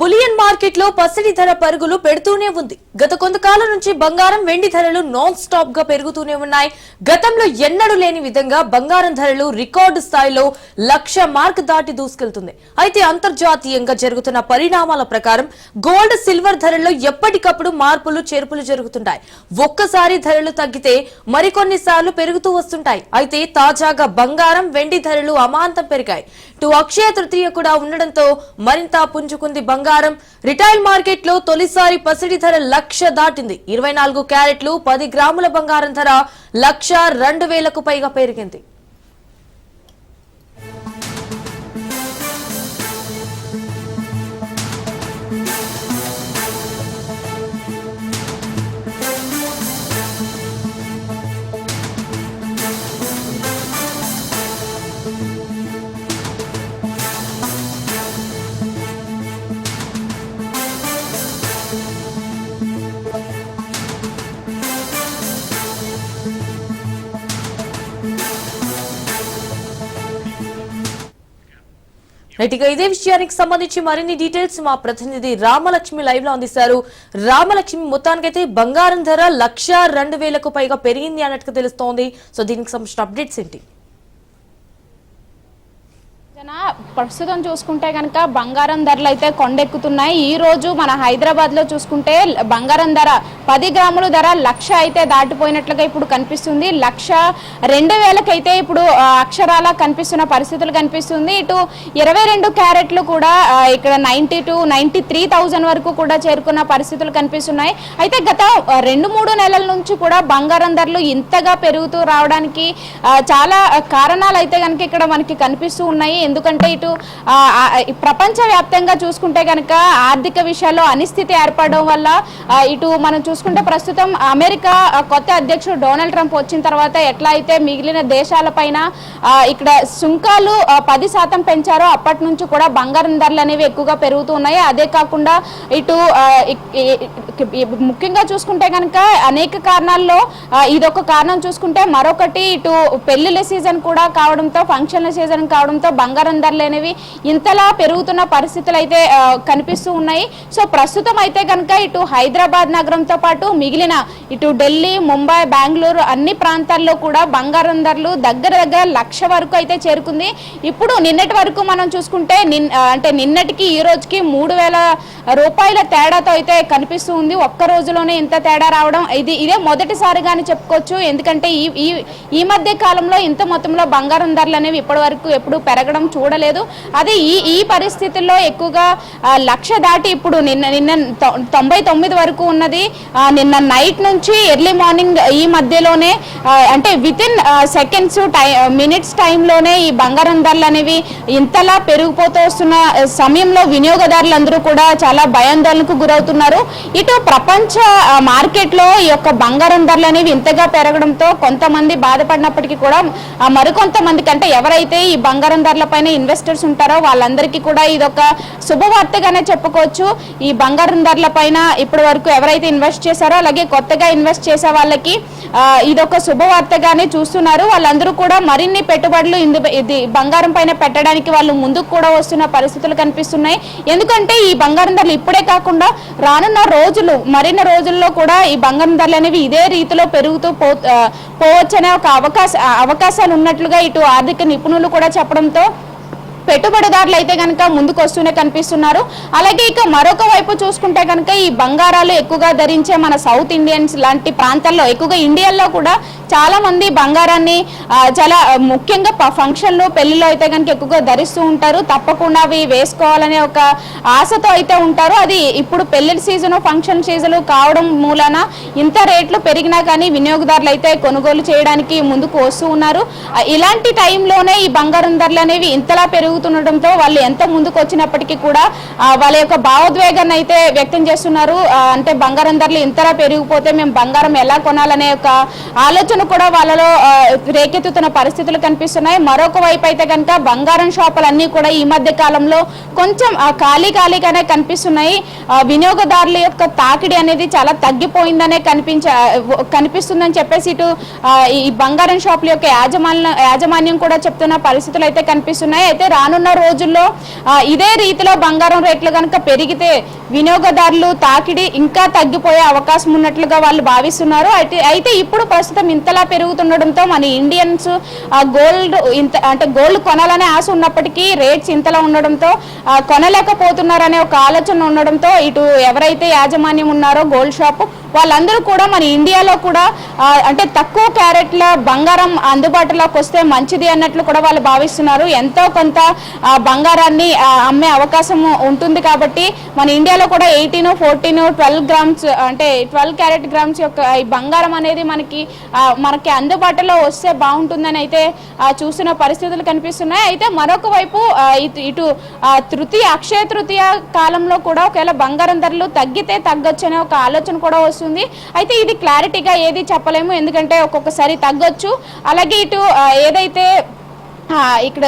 Bullion మార్కెట్లో పసిడి ధర పరుగులు పెడుతూనే ఉంది. గత కొంతకాలం నుంచి బంగారం వెండి ధరలు నాన్ స్టాప్గా పెరుగుతూనే ఉన్నాయి. గతంలో ఎన్నడూ లేని విధంగా బంగారం ధరలు రికార్డు స్థాయిలో లక్ష మార్క్ దాటి దూసుకెళ్తుంది. అయితే అంతర్జాతీయంగా జరుగుతున్న పరిణామాల ప్రకారం గోల్డ్ సిల్వర్ ధరల్లో ఎప్పటికప్పుడు మార్పులు చేర్పులు జరుగుతుంటాయి. ఒక్కసారి ధరలు తగ్గితే మరికొన్ని సార్లు పెరుగుతూ వస్తుంటాయి. అయితే తాజాగా బంగారం వెండి ధరలు అమాంతం పెరిగాయి. టు అక్షయ తృతీయ కూడా ఉండడంతో మరింత పుంజుకుంది బంగారం. రిటైల్ మార్కెట్లో తొలిసారి పసిడి ధర లక్ష దాటింది. ఇరవై నాలుగు క్యారెట్లు పది గ్రాముల బంగారం ధర లక్ష రెండు వేలకు పైగా పెరిగింది. రైట్ ఇక ఇదే విషయానికి సంబంధించి మరిన్ని డీటెయిల్స్ మా ప్రతినిధి రామలక్ష్మి లైవ్లో అందిస్తారు. రామలక్ష్మి మొత్తానికైతే బంగారం ధర లక్ష రెండు వేలకు పైగా పెరిగింది అన్నట్టుగా తెలుస్తోంది. సో దీనికి సంబంధించిన అప్డేట్స్ ఏంటి? ప్రస్తుతం చూసుకుంటే కనుక బంగారం ధరలు అయితే కొండెక్కుతున్నాయి. ఈ రోజు మన హైదరాబాద్లో చూసుకుంటే బంగారం ధర పది గ్రాముల ధర లక్ష అయితే దాటిపోయినట్లుగా ఇప్పుడు కనిపిస్తుంది. లక్ష రెండు వేలకైతే ఇప్పుడు అక్షరాల కనిపిస్తున్న పరిస్థితులు కనిపిస్తుంది. ఇటు ఇరవై రెండు క్యారెట్లు కూడా ఇక్కడ ninety to ninety three thousand వరకు కూడా చేరుకున్న పరిస్థితులు కనిపిస్తున్నాయి. అయితే గత రెండు మూడు నెలల నుంచి కూడా బంగారం ధరలు ఇంతగా పెరుగుతూ రావడానికి చాలా కారణాలు అయితే కనుక ఇక్కడ మనకి కనిపిస్తూ ఉన్నాయి. ఎందుకంటే ఇటు ప్రపంచవ్యాప్తంగా చూసుకుంటే కనుక ఆర్థిక విషయాల్లో అనిస్థితి ఏర్పడడం వల్ల ఇటు మనం చూసుకుంటే ప్రస్తుతం అమెరికా కొత్త అధ్యక్షుడు డొనాల్డ్ ట్రంప్ వచ్చిన తర్వాత ఎట్లా అయితే మిగిలిన దేశాలపైన ఇక్కడ సుంకాలు పది శాతం పెంచారో అప్పటి నుంచి కూడా బంగారం ధరలు అనేవి ఎక్కువగా పెరుగుతూ ఉన్నాయి. అదే కాకుండా ఇటు ముఖ్యంగా చూసుకుంటే కనుక అనేక కారణాల్లో ఇదొక కారణం చూసుకుంటే మరొకటి ఇటు పెళ్ళిళ్ళ సీజన్ కూడా కావడంతో ఫంక్షన్ల సీజన్ కావడంతో బంగారం ధరలు అనేవి ఇంతలా పెరుగుతున్న పరిస్థితులు అయితే కనిపిస్తూ ఉన్నాయి. సో ప్రస్తుతం అయితే కనుక ఇటు హైదరాబాద్ నగరంతో పాటు మిగిలిన ఇటు ఢిల్లీ ముంబై బెంగళూరు అన్ని ప్రాంతాల్లో కూడా బంగారం ధరలు దగ్గర దగ్గర లక్ష వరకు అయితే చేరుకుంది. ఇప్పుడు నిన్నటి వరకు మనం చూసుకుంటే నిన్ అంటే నిన్నటికి ఈ రోజుకి మూడు వేల రూపాయల తేడాతో అయితే కనిపిస్తూ ఉంది. ఒక్క రోజులోనే ఇంత తేడా రావడం ఇది ఇదే మొదటిసారిగానే చెప్పుకోవచ్చు. ఎందుకంటే ఈ ఈ ఈ మధ్య కాలంలో ఇంత మొత్తంలో బంగారం ధరలు అనేవి ఇప్పటి వరకు ఎప్పుడు పెరగడం చూడలేదు. అదే ఈ ఈ పరిస్థితుల్లో ఎక్కువగా లక్ష దాటి ఇప్పుడు నిన్న నిన్న తొంభై తొమ్మిది వరకు ఉన్నది. నిన్న నైట్ నుంచి ఎర్లీ మార్నింగ్ ఈ మధ్యలోనే అంటే విత్ ఇన్ సెకండ్స్ టై మినిట్స్ టైంలోనే ఈ బంగారం ధరలు అనేవి ఇంతలా పెరిగిపోతూ వస్తున్న సమయంలో వినియోగదారులందరూ కూడా చాలా భయాందోళనకు గురవుతున్నారు. ఇటు ప్రపంచ మార్కెట్లో ఈ యొక్క బంగారం ధరలు అనేవి ఇంతగా పెరగడంతో కొంతమంది బాధపడినప్పటికీ కూడా మరికొంతమంది కంటే ఎవరైతే ఈ బంగారం ధరల పైన ఇన్వెస్టర్స్ ఉంటారో వాళ్ళందరికీ కూడా ఇదొక శుభవార్తగానే చెప్పుకోవచ్చు. ఈ బంగారం ధరల పైన ఇప్పటి వరకు ఎవరైతే ఇన్వెస్ట్ చేశారో అలాగే కొత్తగా ఇన్వెస్ట్ చేసే వాళ్ళకి ఇదొక శుభవార్తగానే చూస్తున్నారు. వాళ్ళందరూ కూడా మరిన్ని పెట్టుబడులు ఇందు ఇది బంగారం పైన పెట్టడానికి వాళ్ళు ముందుకు కూడా వస్తున్న పరిస్థితులు కనిపిస్తున్నాయి. ఎందుకంటే ఈ బంగారం ధరలు ఇప్పుడే కాకుండా రానున్న రోజులు మరిన్ని రోజుల్లో కూడా ఈ బంగారం ధరలు అనేవి ఇదే రీతిలో పెరుగుతూ పో పోవచ్చనే ఒక అవకాశ అవకాశాలు ఉన్నట్లుగా ఇటు ఆర్థిక నిపుణులు కూడా చెప్పడంతో పెట్టుబడిదారులు అయితే కనుక ముందుకు వస్తూనే కనిపిస్తున్నారు. అలాగే ఇక మరొక వైపు చూసుకుంటే కనుక ఈ బంగారాలు ఎక్కువగా ధరించే మన సౌత్ ఇండియన్స్ లాంటి ప్రాంతాల్లో ఎక్కువగా ఇండియాలో కూడా చాలా మంది బంగారాన్ని చాలా ముఖ్యంగా ఫంక్షన్లు పెళ్ళిలో అయితే కనుక ఎక్కువగా ధరిస్తూ ఉంటారు. తప్పకుండా అవి వేసుకోవాలనే ఒక ఆశతో అయితే ఉంటారు. అది ఇప్పుడు పెళ్ళి సీజన్ ఫంక్షన్ సీజన్ కావడం మూలన ఇంత రేట్లు పెరిగినా కానీ వినియోగదారులు అయితే కొనుగోలు చేయడానికి ముందుకు వస్తూ ఉన్నారు. ఇలాంటి టైంలోనే ఈ బంగారం ధరలు అనేవి ఇంతలా పెరుగు జరుగుతుండటంతో వాళ్ళు ఎంత ముందుకు వచ్చినప్పటికీ కూడా వాళ్ళ యొక్క భావోద్వేగాన్ని అయితే వ్యక్తం చేస్తున్నారు. అంటే బంగారం ధరలు ఇంతలా పెరిగిపోతే మేము బంగారం ఎలా కొనాలనే ఒక ఆలోచన కూడా వాళ్ళలో రేకెత్తుతున్న పరిస్థితులు కనిపిస్తున్నాయి. మరొక వైపు అయితే కనుక బంగారం షాపులు అన్నీ కూడా ఈ మధ్య కాలంలో కొంచెం ఖాళీ ఖాళీగానే కనిపిస్తున్నాయి. వినియోగదారుల యొక్క తాకిడి అనేది చాలా తగ్గిపోయిందనే కనిపించ కనిపిస్తుందని చెప్పేసి ఇటు ఈ బంగారం షాపుల యొక్క యాజమాన్య యాజమాన్యం కూడా చెప్తున్న పరిస్థితులు అయితే కనిపిస్తున్నాయి. అయితే రానున్న రోజుల్లో ఇదే రీతిలో బంగారం రేట్లు కనుక పెరిగితే వినియోగదారులు తాకిడి ఇంకా తగ్గిపోయే అవకాశం ఉన్నట్లుగా వాళ్ళు భావిస్తున్నారు. అయితే అయితే ఇప్పుడు ప్రస్తుతం ఇంతలా పెరుగుతుండడంతో మన ఇండియన్స్ గోల్డ్ ఇంత అంటే గోల్డ్ కొనాలనే ఆశ ఉన్నప్పటికీ రేట్స్ ఇంతలా ఉండడంతో కొనలేకపోతున్నారనే ఒక ఆలోచన ఉండడంతో ఇటు ఎవరైతే యాజమాన్యం ఉన్నారో గోల్డ్ షాప్ వాళ్ళందరూ కూడా మన ఇండియాలో కూడా అంటే తక్కువ క్యారెట్ల బంగారం అందుబాటులోకి వస్తే మంచిది అన్నట్లు కూడా వాళ్ళు భావిస్తున్నారు. ఎంతో కొంత బంగారాన్ని అమ్మే అవకాశం ఉంటుంది కాబట్టి మన ఇండియాలో కూడా ఎయిటీన్ ఫోర్టీన్ ట్వెల్వ్ గ్రామ్స్ అంటే ట్వెల్వ్ క్యారెట్ గ్రామ్స్ యొక్క ఈ బంగారం అనేది మనకి మనకి అందుబాటులో వస్తే బాగుంటుందని అయితే చూసిన పరిస్థితులు కనిపిస్తున్నాయి. అయితే మరొక వైపు ఇటు- ఇటు తృతీయ అక్షయ తృతీయ కాలంలో కూడా ఒకవేళ బంగారం ధరలు తగ్గితే తగ్గొచ్చు ఒక ఆలోచన కూడా వస్తుంది. అయితే ఇది క్లారిటీగా ఏది చెప్పలేము ఎందుకంటే ఒక్కొక్కసారి తగ్గొచ్చు. అలాగే ఇటు ఏదైతే ఇక్కడ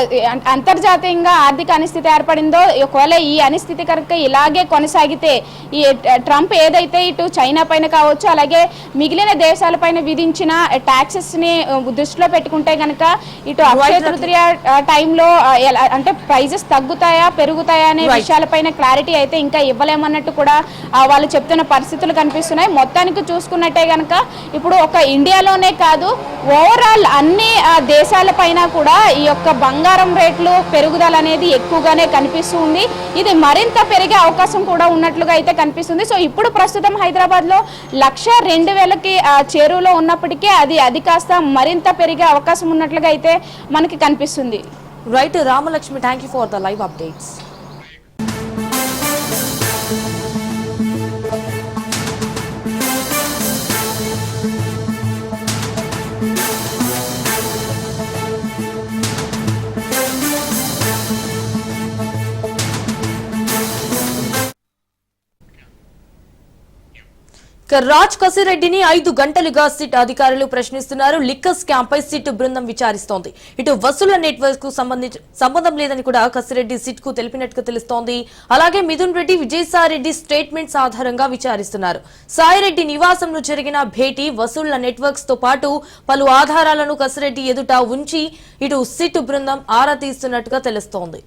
అంతర్జాతీయంగా ఆర్థిక అనిస్థితి ఏర్పడిందో ఒకవేళ ఈ అనిస్థితి కనుక ఇలాగే కొనసాగితే ఈ ట్రంప్ ఏదైతే ఇటు చైనా పైన కావచ్చు అలాగే మిగిలిన దేశాలపైన విధించిన ట్యాక్సెస్ని ఆ, దృష్టిలో పెట్టుకుంటే కనుక ఇటు అక్షయ తృతీయ టైంలో అంటే ప్రైజెస్ తగ్గుతాయా పెరుగుతాయా అనే. విషయాలపైన క్లారిటీ అయితే ఇంకా ఇవ్వలేమన్నట్టు కూడా వాళ్ళు చెప్తున్న పరిస్థితులు కనిపిస్తున్నాయి మొత్తానికి చూసుకున్నట్టే కనుక ఇప్పుడు ఒక ఇండియాలోనే కాదు ఓవరాల్ అన్ని దేశాలపైన కూడా ఈ యొక్క బంగారం రేట్లు పెరుగుదల అనేది ఎక్కువగానే కనిపిస్తుంది ఇది మరింత పెరిగే అవకాశం కూడా ఉన్నట్లుగా అయితే కనిపిస్తుంది. సో ఇప్పుడు ప్రస్తుతం హైదరాబాద్లో లక్ష రెండు వేలకి చేరువలో ఉన్నప్పటికీ అది అది కాస్త మరింత పెరిగే అవకాశం ఉన్నట్లుగా అయితే మనకి కనిపిస్తుంది. Right Ramalakshmi thank you for the live updates Raj కసిరెడ్డిని ఐదు గంటలుగా సిట్ అధికారులు ప్రశ్నిస్తున్నారు. లిక్కర్ స్కామ్ పై సిట్ బృందం విచారిస్తోంది. ఇటు వసూళ్ళ నెట్వర్క్కు సంబంధించి సంబంధం లేదని కూడా కసిరెడ్డి సిట్కు తెలిపినట్టుగా తెలుస్తోంది. అలాగే మిథున్ రెడ్డి విజయసాయిరెడ్డి స్టేట్మెంట్స్ ఆధారంగా విచారిస్తున్నారు. సాయిరెడ్డి నివాసంలో జరిగిన భేటీ వసూళ్ళ నెట్వర్క్స్తో పాటు పలు ఆధారాలను కసిరెడ్డి ఎదుట ఉంచి ఇటు సిట్ బృందం ఆరా తీస్తున్నట్టుగా తెలుస్తోంది.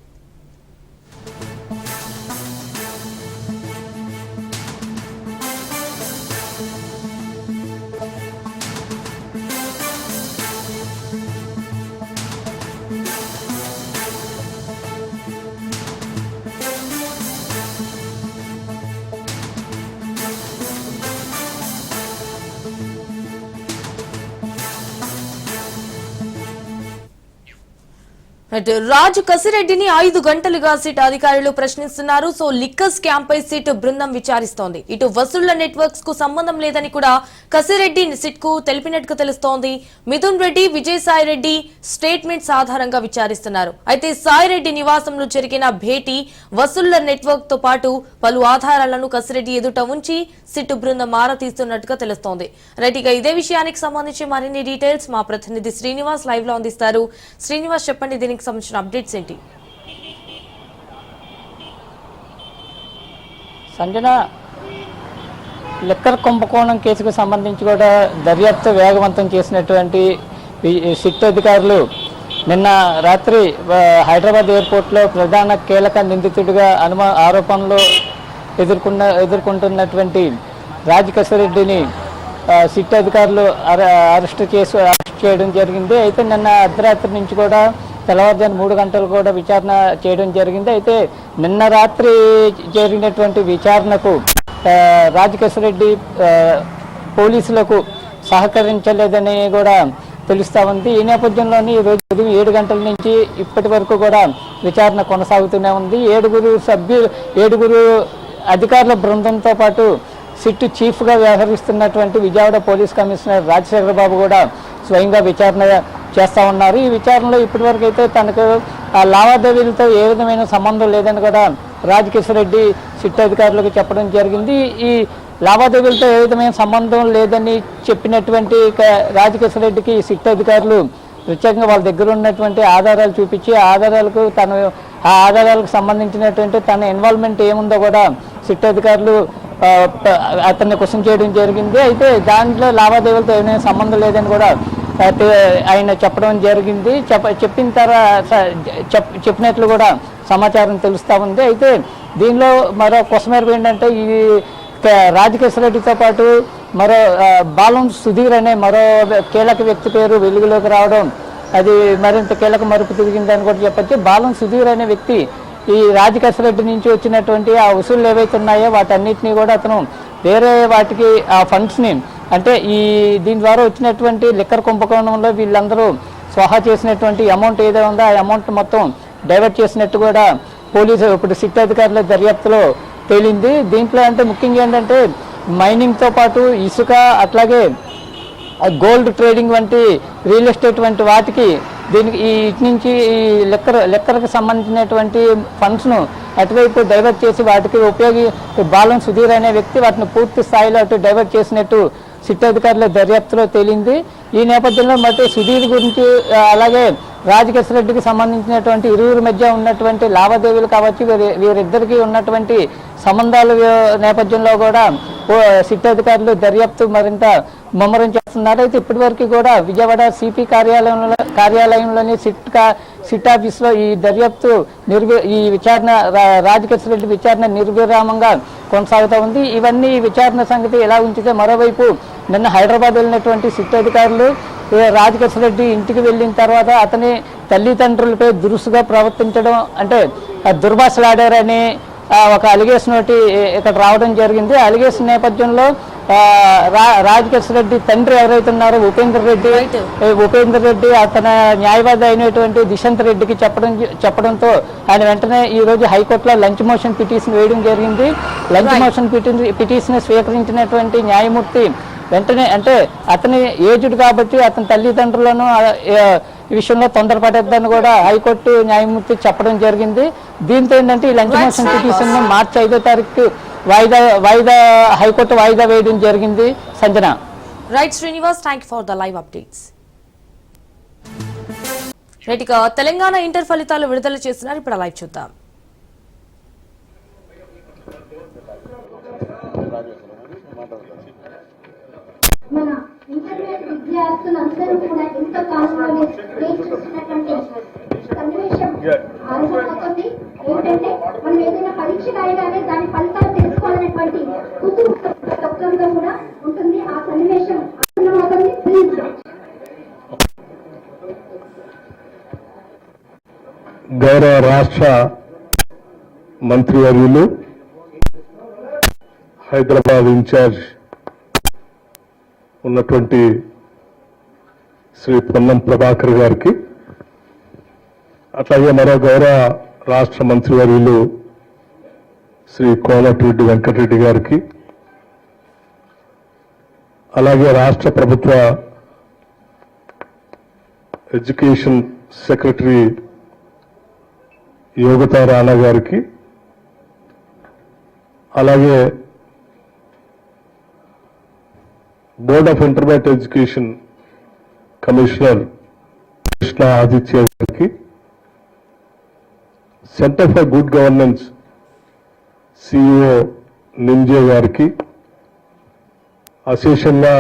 రాజు కసిరెడ్డిని ఐదు గంటలుగా సిట్ అధికారులు ప్రశ్నిస్తున్నారు. సో లిక్కర్ స్కామ్ పై సిట్ బృందం విచారిస్తోంది. ఇటు వసూళ్ళ నెట్వర్క్స్కు సంబంధం లేదని కూడా కసిరెడ్డి సిట్కు తెలిపినట్టుగా తెలుస్తోంది. మిథున్ రెడ్డి విజయసాయి రెడ్డి స్టేట్మెంట్స్ ఆధారంగా విచారిస్తున్నారు. అయితే సాయిరెడ్డి నివాసంలో జరిగిన భేటీ వసూళ్ళ నెట్వర్క్తో పాటు పలు ఆధారాలను కసిరెడ్డి ఎదుట ఉంచి సిట్ బృందం ఆరా తీస్తున్నట్టుగా తెలుస్తోంది. రైట్గా ఇదే విషయానికి సంబంధించి మరిన్ని డీటెయిల్స్ మా ప్రతినిధి శ్రీనివాస్ లైవ్లో అందిస్తారు. శ్రీనివాస్ చెప్పండి దీనికి సంబంధించిన అప్డేట్స్ ఏంటి? సంజన లిక్కర్ కుంభకోణం కేసుకు సంబంధించి కూడా దర్యాప్తు వేగవంతం చేసినటువంటి సిట్ అధికారులు నిన్న రాత్రి హైదరాబాద్ ఎయిర్పోర్ట్లో ప్రధాన కీలక నిందితుడిగా అనుమా ఆరోపణలు ఎదుర్కొన్న ఎదుర్కొంటున్నటువంటి రాజకేశ్వర రెడ్డిని సిట్ అధికారులు అర- అరెస్ట్ చేసి అరెస్ట్ చేయడం జరిగింది. అయితే నిన్న అర్ధరాత్రి నుంచి కూడా తెల్లవారుజాను మూడు గంటలు కూడా విచారణ చేయడం జరిగింది. అయితే నిన్న రాత్రి జరిగినటువంటి విచారణకు ఆ, రాజకేశ్వర రెడ్డి పోలీసులకు సహకరించలేదని కూడా తెలుస్తా ఉంది. ఈ నేపథ్యంలోని ఈరోజు ఉదయం ఏడు గంటల నుంచి ఇప్పటి వరకు కూడా విచారణ కొనసాగుతూనే ఉంది. ఏడుగురు సభ్యులు ఏడుగురు అధికారుల బృందంతో పాటు సిట్ చీఫ్గా వ్యవహరిస్తున్నటువంటి విజయవాడ పోలీస్ కమిషనర్ రాజశేఖర బాబు కూడా స్వయంగా విచారణ చేస్తూ ఉన్నారు. ఈ విచారణలో ఇప్పటివరకు అయితే తనకు ఆ లావాదేవీలతో ఏ విధమైన సంబంధం లేదని కూడా రాజకిషన్ రెడ్డి సిట్ అధికారులకు చెప్పడం జరిగింది. ఈ లావాదేవీలతో ఏ విధమైన సంబంధం లేదని చెప్పినటువంటి రాజకిషన్ రెడ్డికి సిట్ అధికారులు ప్రత్యేకంగా వాళ్ళ దగ్గర ఉన్నటువంటి ఆధారాలు చూపించి ఆధారాలకు తను ఆ ఆధారాలకు సంబంధించినటువంటి తన ఇన్వాల్వ్మెంట్ ఏముందో కూడా సిట్ అధికారులు అతన్ని క్వశ్చన్ చేయడం జరిగింది. అయితే దాంట్లో లావాదేవీలతో ఏమైనా సంబంధం లేదని కూడా ఆయన చెప్పడం జరిగింది. చెప్ప చెప్పిన తర్వాత చెప్పినట్లు కూడా సమాచారం తెలుస్తూ ఉంది. అయితే దీనిలో మరో కొసమేరకు ఏంటంటే ఈ క- రాజకేశ్వర రెడ్డితో పాటు మరో బాలం సుధీర్ అనే మరో కీలక వ్యక్తి పేరు వెలుగులోకి రావడం అది మరింత కీలక మరుపు తిరిగిందని కూడా చెప్పొచ్చు. బాలం సుధీర్ అనే వ్యక్తి ఈ రాజకేశ్వర రెడ్డి నుంచి వచ్చినటువంటి ఆ వసూళ్ళు ఏవైతే ఉన్నాయో వాటన్నిటిని కూడా అతను వేరే వాటికి ఆ ఫండ్స్ని అంటే ఈ దీని ద్వారా వచ్చినటువంటి లిక్కర్ కుంభకోణంలో వీళ్ళందరూ స్వాహా చేసినటువంటి అమౌంట్ ఏదో ఉందో ఆ అమౌంట్ మొత్తం డైవర్ట్ చేసినట్టు కూడా పోలీసు ఇప్పుడు సిట్ అధికారుల దర్యాప్తులో తేలింది. దీంట్లో అంటే ముఖ్యంగా ఏంటంటే మైనింగ్తో పాటు ఇసుక అట్లాగే గోల్డ్ ట్రేడింగ్ వంటి రియల్ ఎస్టేట్ వంటి వాటికి దీనికి ఈ ఇటు నుంచి ఈ లెక్కర్ లెక్కర్కి సంబంధించినటువంటి ఫండ్స్ను అటువైపు డైవర్ట్ చేసి వాటికి ఉపయోగి బాలం సుధీర్ అనే వ్యక్తి వాటిని పూర్తి స్థాయిలో అటు డైవర్ట్ చేసినట్టు సిట్ అధికారుల దర్యాప్తులో తేలింది. ఈ నేపథ్యంలో మరి సుధీర్ గురించి అలాగే రాజకేశ్వర రెడ్డికి సంబంధించినటువంటి ఇరువురి మధ్య ఉన్నటువంటి లావాదేవీలు కావచ్చు వీరి వీరిద్దరికీ ఉన్నటువంటి సంబంధాల నేపథ్యంలో కూడా సిట్ అధికారులు దర్యాప్తు మరింత ముమ్మరం చేస్తున్నారు. అయితే ఇప్పటివరకు కూడా విజయవాడ సిపి కార్యాలయంలో కార్యాలయంలోని సిట్ కా సిట్ ఆఫీస్లో ఈ దర్యాప్తు నిర్వి ఈ విచారణ రా- రాజకేశ్వర రెడ్డి విచారణ నిర్విరామంగా కొనసాగుతూ ఉంది. ఇవన్నీ విచారణ సంగతి ఎలా ఉంచితే మరోవైపు నిన్న హైదరాబాద్ వెళ్ళినటువంటి సిట్ అధికారులు రెడ్డి ఇంటికి వెళ్ళిన తర్వాత అతని తల్లిదండ్రులపై దురుసుగా ప్రవర్తించడం అంటే దుర్భాషలాడారని ఒక అలిగేషన్ ఒకటి ఇక్కడ రావడం జరిగింది. అలిగేషన్ నేపథ్యంలో రాజకేశ్వర రెడ్డి తండ్రి ఎవరైతే ఉన్నారో ఉపేంద్ర రెడ్డి ఉపేంద్ర రెడ్డి అతని న్యాయవాది అయినటువంటి దిశంత్ రెడ్డికి చెప్పడం చెప్పడంతో ఆయన వెంటనే ఈ రోజు హైకోర్టులో లంచ్ మోషన్ పిటిషన్ వేయడం జరిగింది. లంచ్ మోషన్ పిటిషన్ స్వీకరించినటువంటి న్యాయమూర్తి వెంటనే అంటే అతని ఏజ్డ్ కాబట్టి అతని తల్లిదండ్రులను విషయంలో తొందరపడద్దని కూడా హైకోర్టు న్యాయమూర్తి చెప్పడం జరిగింది. దీంతో ఏంటంటే ఈ లంచ్ మోషన్ పిటిషన్ మార్చి ఐదో తారీఖు వాయిదా వాయిదా హైకోర్టు వాయిదా వేయడం జరిగింది. Sanjana. Right Srinivas thank for the live updates right ఇక తెలంగాణ ఇంటర్ ఫలితాలు విడుదల చేస్తున్నారు. ఇప్పుడు లైవ్ చూద్దాం. మన ఇంటర్మీడియట్ విద్యార్థులందరూ కూడా ఎంతో కాలంలో వేచి చూస్తున్నటువంటి సన్నివేశం ఆరంభమవుతుంది ఏంటంటే మనం ఏదైనా పరీక్ష రాయగానే దాని ఫలితాలు తెలుసుకోవాలనేటువంటి కుతూహలం ప్రతి ఒక్కరిలో కూడా ఉంటుంది. ఆ సన్నివేశం ప్లీజ్ గౌరవ రాష్ట్ర మంత్రివర్యులు హైదరాబాద్ ఇన్ఛార్జ్ ఉన్నటువంటి శ్రీ పొన్నం ప్రభాకర్ గారికి అట్లాగే మరో గౌరవ రాష్ట్ర మంత్రివర్యులు శ్రీ కోమటిరెడ్డి వెంకటరెడ్డి గారికి అలాగే రాష్ట్ర ప్రభుత్వ ఎడ్యుకేషన్ సెక్రటరీ యోగతా రాణా గారికి అలాగే board of intermediate education commissioner Krishna Aditya గారికి centre for good governance CEO నింజే గారికి అశేషంగా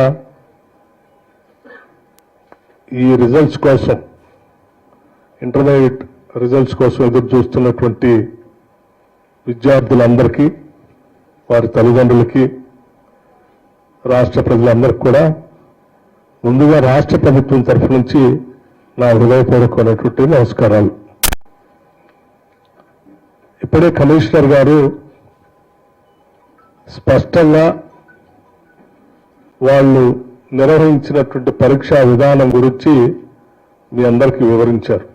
ఈ రిజల్ట్స్ కోసం ఇంటర్మీడియట్ రిజల్ట్స్ కోసం ఎదురు చూస్తున్నటువంటి విద్యార్థులందరికీ వారి తల్లిదండ్రులకి రాష్ట్ర ప్రజలందరికీ కూడా ముందుగా రాష్ట్ర ప్రభుత్వం తరఫు నుంచి నా హృదయపూర్వకమైనటువంటి నమస్కారాలు. ఇప్పుడే కమిషనర్ గారు స్పష్టంగా వాళ్ళు నిర్వహించినటువంటి పరీక్షా విధానం గురించి మీ అందరికీ వివరించారు.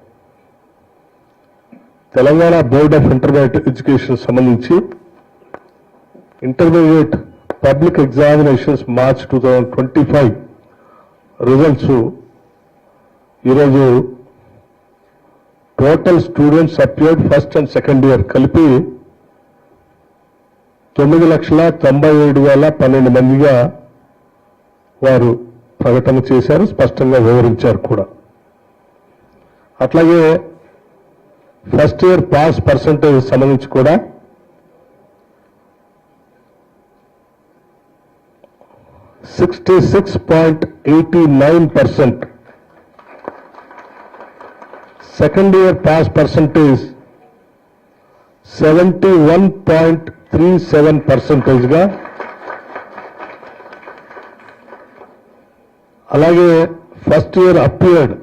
Telangana board of intermediate education సంబంధించి intermediate public examinations March two thousand twenty five results. ఈరోజు total students appeared first and second year కలిపి తొమ్మిది లక్షల తొంభై ఏడు వేల పన్నెండు మందిగా వారు ప్రకటన చేశారు స్పష్టంగా వివరించారు కూడా. అట్లాగే ఫస్ట్ ఇయర్ పాస్ పర్సంటేజ్ సంబంధించి కూడా sixty six point eighty nine percent second year pass percentage seventy one point three seven పర్సంటేజ్గా అలాగే first year appeared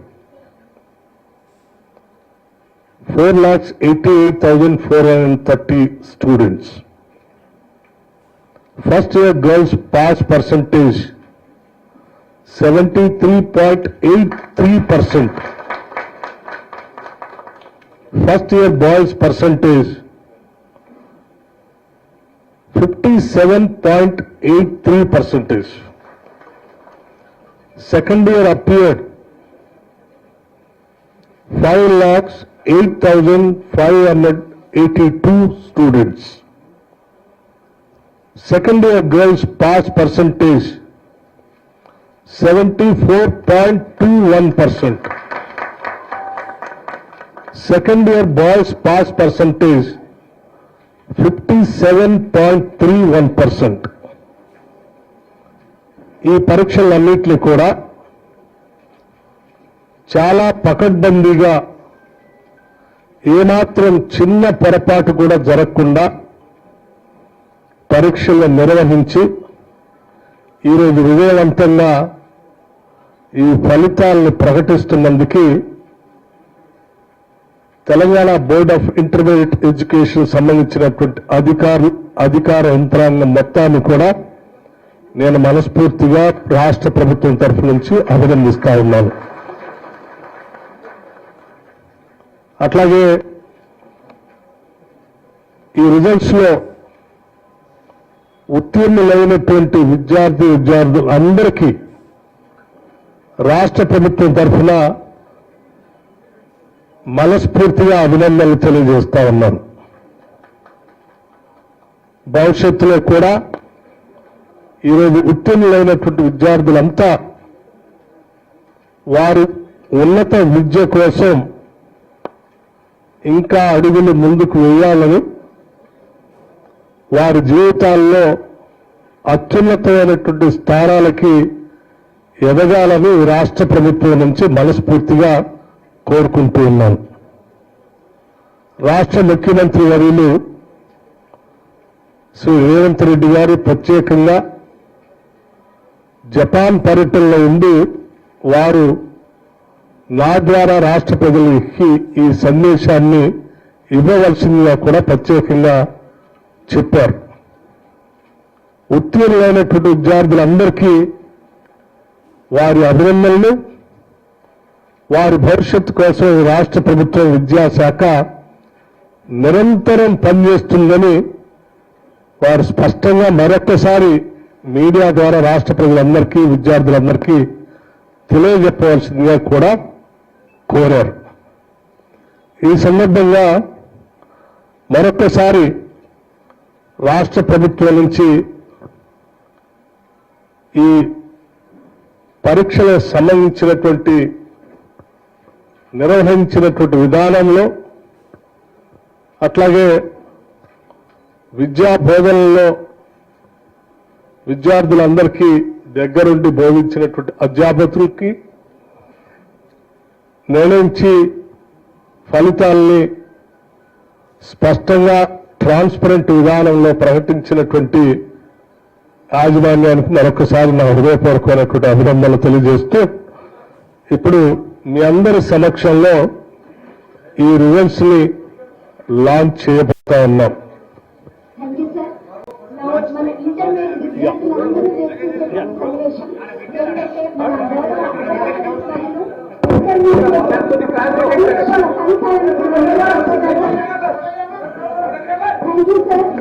four lakhs eighty eight thousand four hundred thirty students first year girls pass percentage 73.83%. First year boys percentage 57.83%. Second year appeared 5 lakhs 8,582 students. Second year girls pass percentage seventy four point two one percent second year boys pass percentage fifty seven point three one percent ఈ పరీక్షలన్నింటినీ కూడా చాలా పకడ్బందీగా ఏమాత్రం చిన్న పొరపాటు కూడా జరగకుండా పరీక్షలు నిర్వహించి ఈరోజు విజయవంతంగా ఈ ఫలితాలను ప్రకటిస్తున్నందుకు Telangana board of intermediate education సంబంధించినటువంటి అధికారులు అధికార యంత్రాంగం మొత్తాన్ని కూడా నేను మనస్ఫూర్తిగా రాష్ట్ర ప్రభుత్వం తరఫు నుంచి అభినందిస్తా ఉన్నాను. అట్లాగే ఈ రిజల్ట్స్లో ఉత్తీర్ణులైనటువంటి విద్యార్థి విద్యార్థులు అందరికీ రాష్ట్ర ప్రభుత్వం తరఫున మనస్ఫూర్తిగా అభినందనలు తెలియజేస్తా ఉన్నాను. భవిష్యత్తులో కూడా ఈరోజు ఉత్తీర్ణులైనటువంటి విద్యార్థులంతా వారు ఉన్నత విద్య కోసం ఇంకా అడుగులు ముందుకు వేయాలని వారి జీవితాల్లో అత్యున్నతమైనటువంటి స్థానాలకి ఎదగాలని రాష్ట్ర ప్రభుత్వం నుంచి మనస్ఫూర్తిగా కోరుకుంటూ ఉన్నాను. రాష్ట్ర ముఖ్యమంత్రి వర్యులు శ్రీ రేవంత్ రెడ్డి గారు ప్రత్యేకంగా జపాన్ పర్యటనలో ఉండి వారు నా ద్వారా రాష్ట్ర ప్రజలకి ఈ సందేశాన్ని ఇవ్వవలసిందిగా కూడా ప్రత్యేకంగా చెప్పారు. ఉత్తీర్ణులైనటువంటి విద్యార్థులందరికీ వారి అభినందనలు. వారి భవిష్యత్తు కోసం రాష్ట్ర ప్రభుత్వం విద్యాశాఖ నిరంతరం పనిచేస్తుందని వారు స్పష్టంగా మరొక్కసారి మీడియా ద్వారా రాష్ట్ర ప్రజలందరికీ విద్యార్థులందరికీ తెలియజెప్పవలసిందిగా కూడా కోరారు. ఈ సందర్భంగా మరొకసారి రాష్ట్ర ప్రభుత్వం నుంచి ఈ పరీక్షలకు సంబంధించినటువంటి నిర్వహించినటువంటి విధానంలో అట్లాగే విద్యా బోధనలో విద్యార్థులందరికీ దగ్గరుండి బోధించినటువంటి అధ్యాపకులకి నిర్ణయించి ఫలితాల్ని స్పష్టంగా ట్రాన్స్పరెంట్ విధానంలో ప్రకటించినటువంటి యాజమాన్యానికి మరొకసారి నా హృదయపూర్వకమైనటువంటి అభినందనలు తెలియజేస్తూ ఇప్పుడు మీ అందరి సమక్షంలో ఈ రిజల్ట్స్ని లాంచ్ చేయబోతా ఉన్నాం. Intermediate Gracias.